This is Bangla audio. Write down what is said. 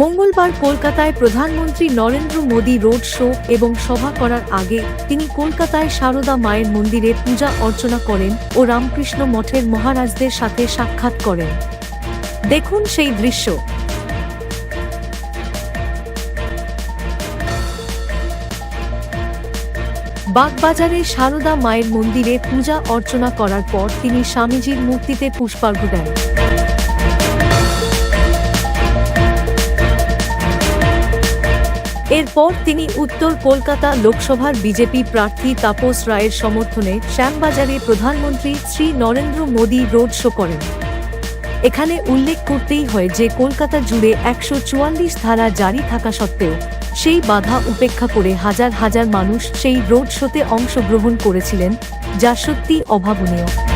মঙ্গলবার কলকাতায় প্রধানমন্ত্রী নরেন্দ্র মোদী রোড শো এবং সভা করার আগে তিনি কলকাতায় সারদা মায়ের মন্দিরে পূজা অর্চনা করেন ও রামকৃষ্ণ মঠের মহারাজদের সাথে সাক্ষাৎ করেন। দেখুন সেই দৃশ্য। বাগবাজারে সারদা মায়ের মন্দিরে পূজা অর্চনা করার পর তিনি স্বামীজির মূর্তিতে পুষ্পার্ঘ্য দেন। এরপর তিনি উত্তর কলকাতা লোকসভার বিজেপি প্রার্থী তাপস রায়ের সমর্থনে শ্যামবাজারে প্রধানমন্ত্রী শ্রী নরেন্দ্র মোদী রোড শো করেন। এখানে উল্লেখ করতেই হয় যে, কলকাতা জুড়ে একশো চুয়াল্লিশ ধারা জারি থাকা সত্ত্বেও সেই বাধা উপেক্ষা করে হাজার হাজার মানুষ সেই রোড শোতে অংশগ্রহণ করেছিলেন, যা সত্যি অভাবনীয়।